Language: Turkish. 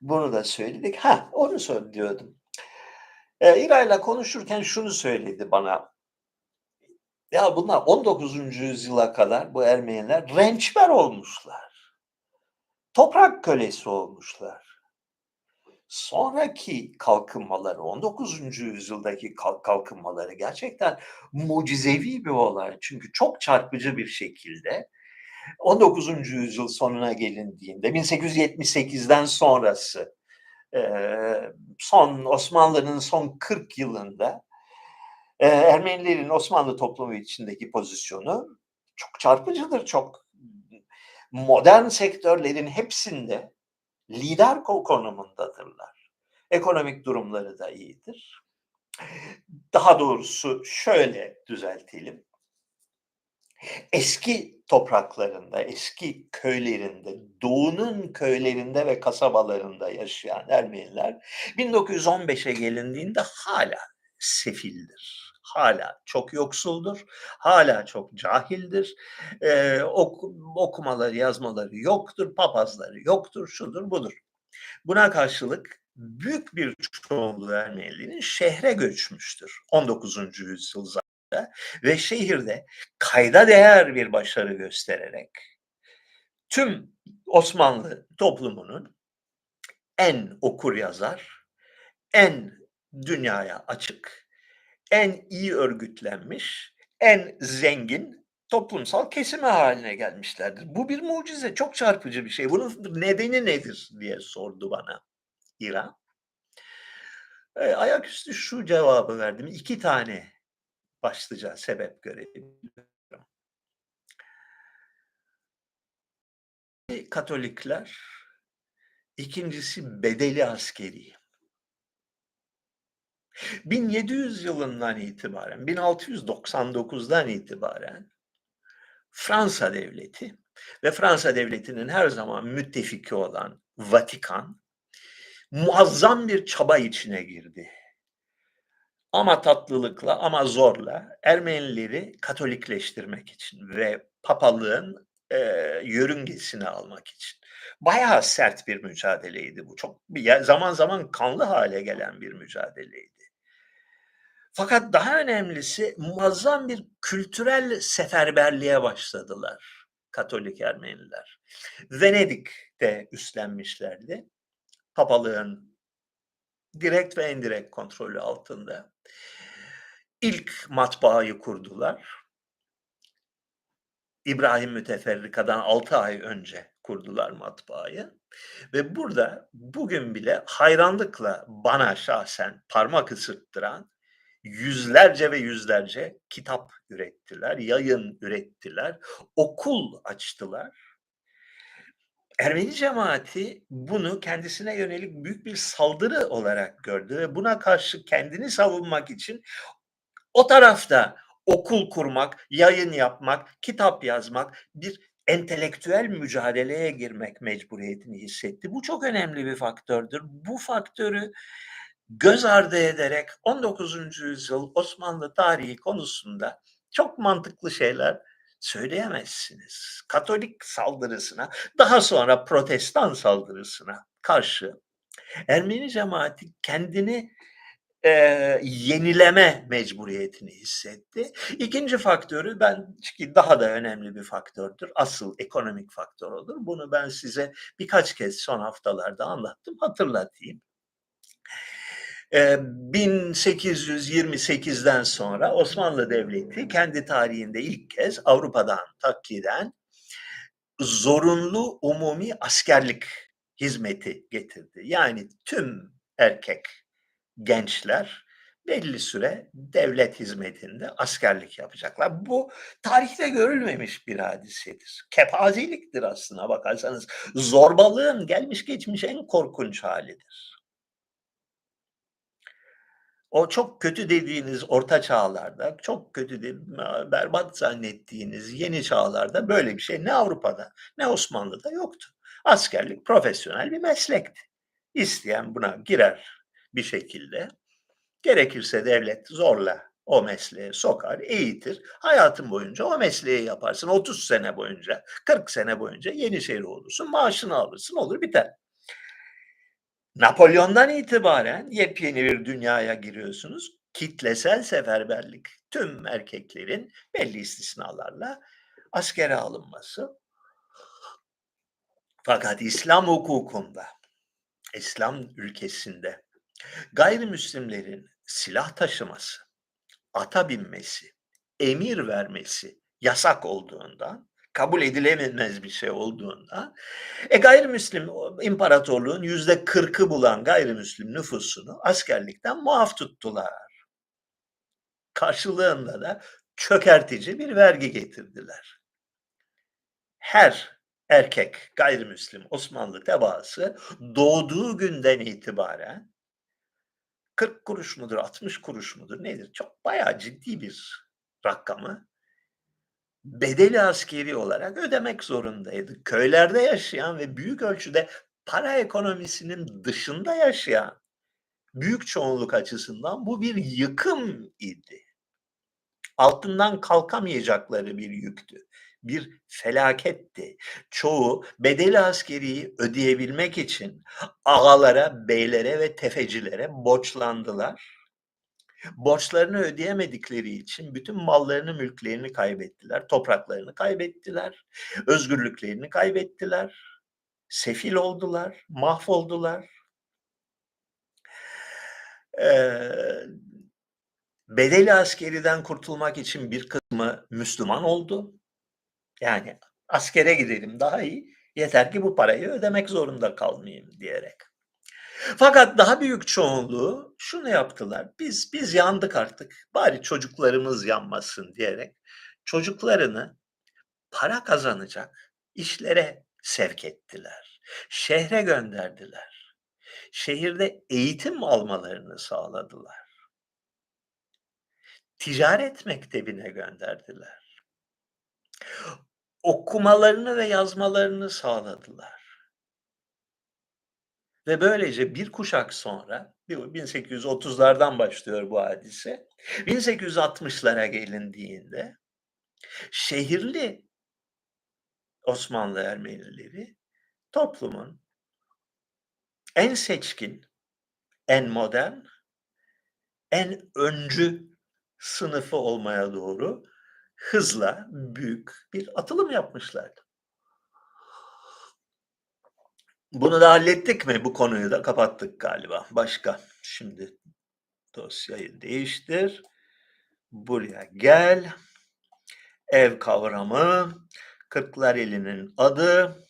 Bunu da söyledik. Ha, onu söylüyordum. Eee, İra'yla konuşurken şunu söyledi bana. Ya bunlar 19. yüzyıla kadar bu Ermeniler rençber olmuşlar. Toprak kölesi olmuşlar. Sonraki kalkınmaları, 19. yüzyıldaki kalk kalkınmaları gerçekten mucizevi bir olay. Çünkü çok çarpıcı bir şekilde 19. yüzyıl sonuna gelindiğinde 1878'den sonrası son Osmanlı'nın son 40 yılında Ermenilerin Osmanlı toplumu içindeki pozisyonu çok çarpıcıdır. Çok modern sektörlerin hepsinde lider ko konumundadırlar. Ekonomik durumları da iyidir. Daha doğrusu şöyle düzeltelim. Eski topraklarında, eski köylerinde, doğunun köylerinde ve kasabalarında yaşayan Ermeniler 1915'e gelindiğinde hala sefildir. Hala çok yoksuldur. Hala çok cahildir. Eee, oku okumaları, yazmaları yoktur. Papazları yoktur. Şudur budur. Buna karşılık büyük bir çoğunluğu Ermenilerin şehre göçmüştür 19. yüzyıl ve şehirde kayda değer bir başarı göstererek tüm Osmanlı toplumunun en okur yazar, en dünyaya açık, en iyi örgütlenmiş, en zengin toplumsal kesimi haline gelmişlerdir. Bu bir mucize, çok çarpıcı bir şey. Bunun nedeni nedir diye sordu bana İra. Eee, ayaküstü şu cevabı verdim. 2 tane başlıca sebep görebiliyorum. Katolikler, 2'ncisi bedeli askeri. 1700 yılından itibaren, 1699'dan itibaren Fransa devleti ve Fransa devletinin her zaman müttefiki olan Vatikan muazzam bir çaba içine girdi. Ama tatlılıkla ama zorla Ermenileri Katolikleştirmek için ve papalığın eee, yörüngesine almak için. Bayağı sert bir mücadeleydi bu. Çok zaman zaman kanlı hale gelen bir mücadeleydi. Fakat daha önemlisi muazzam bir kültürel seferberliğe başladılar Katolik Ermeniler. Venedik'te üstlenmişlerdi. Papalığın direkt ve indirekt kontrolü altında. İlk matbaayı kurdular. İbrahim Müteferrika'dan 6 ay önce kurdular matbaayı ve burada bugün bile hayranlıkla bana şahsen parmak ısırttıran yüzlerce ve yüzlerce kitap ürettiler, yayın ürettiler, okul açtılar. Ermeni cemaati bunu kendisine yönelik büyük bir saldırı olarak gördü ve buna karşı kendini savunmak için o tarafta okul kurmak, yayın yapmak, kitap yazmak, bir entelektüel mücadeleye girmek mecburiyetini hissetti. Bu çok önemli bir faktördür. Bu faktörü göz ardı ederek 19. yüzyıl Osmanlı tarihi konusunda çok mantıklı şeyler söyleyemezsiniz. Katolik saldırısına, daha sonra Protestan saldırısına karşı Ermeni cemaati kendini eee, yenileme mecburiyetini hissetti. İkinci faktörü ben ki daha da önemli bir faktördür. Asıl ekonomik faktör olur. Bunu ben size birkaç kez son haftalarda anlattım. Hatırlatayım. Eee, 1828'den sonra Osmanlı Devleti kendi tarihinde ilk kez Avrupa'dan takliden zorunlu umumi askerlik hizmeti getirdi. Yani tüm erkek gençler belli süre devlet hizmetinde askerlik yapacaklar. Bu tarihte görülmemiş bir hadisedir. Kepazeliktir aslına bakarsanız. Zorbalığın gelmiş geçmiş en korkunç halidir. O çok kötü dediğiniz orta çağlarda, çok kötü de berbat zannettiğiniz yeni çağlarda böyle bir şey ne Avrupa'da ne Osmanlı'da yoktu. Askerlik profesyonel bir meslekti. İsteyen buna girer bir şekilde. Gerekirse devlet zorla o mesleğe sokar, eğitir. Hayatın boyunca o mesleği yaparsın. 30 sene boyunca, 40 sene boyunca Yeniçeri olursun, maaşını alırsın, olur biter. Napolyon'dan itibaren yepyeni bir dünyaya giriyorsunuz. Kitlesel seferberlik. Tüm erkeklerin belli istisnalarla askere alınması. Fakat İslam hukukunda, İslam ülkesinde gayrimüslimlerin silah taşıması, ata binmesi, emir vermesi yasak olduğundan, kabul edilemez bir şey olduğundan, e gayrimüslim imparatorluğun yüzde kırkı bulan gayrimüslim nüfusunu askerlikten muaf tuttular. Karşılığında da çökertici bir vergi getirdiler. Her erkek gayrimüslim Osmanlı tebaası doğduğu günden itibaren 40 kuruş mudur, 60 kuruş mudur nedir? Çok bayağı ciddi bir rakamı bedeli askeri olarak ödemek zorundaydı. Köylerde yaşayan ve büyük ölçüde para ekonomisinin dışında yaşayan büyük çoğunluk açısından bu bir yıkım idi. Altından kalkamayacakları bir yüktü. Bir felaketti. Çoğu bedeli askeriyi ödeyebilmek için ağalara, beylere ve tefecilere borçlandılar. Borçlarını ödeyemedikleri için bütün mallarını, mülklerini kaybettiler, topraklarını kaybettiler, özgürlüklerini kaybettiler, sefil oldular, mahvoldular. Eee, bedeli askeriden kurtulmak için bir kısmı Müslüman oldu. Yani askere gidelim daha iyi, yeter ki bu parayı ödemek zorunda kalmayayım diyerek. Fakat daha büyük çoğunluğu şunu yaptılar. Biz biz yandık artık. Bari çocuklarımız yanmasın diyerek çocuklarını para kazanacak işlere sevk ettiler. Şehre gönderdiler. Şehirde eğitim almalarını sağladılar. Ticaret mektebine gönderdiler. Okumalarını ve yazmalarını sağladılar. Ve böylece bir kuşak sonra, 1830'lardan başlıyor bu hadise. 1860'lara gelindiğinde şehirli Osmanlı Ermenileri toplumun en seçkin, en modern, en öncü sınıfı olmaya doğru hızla büyük bir atılım yapmışlardı. Bunu da hallettik mi? Bu konuyu da kapattık galiba. Başka. Şimdi dosyayı değiştir. Buraya gel. Ev kavramı. Kırklareli'nin adı.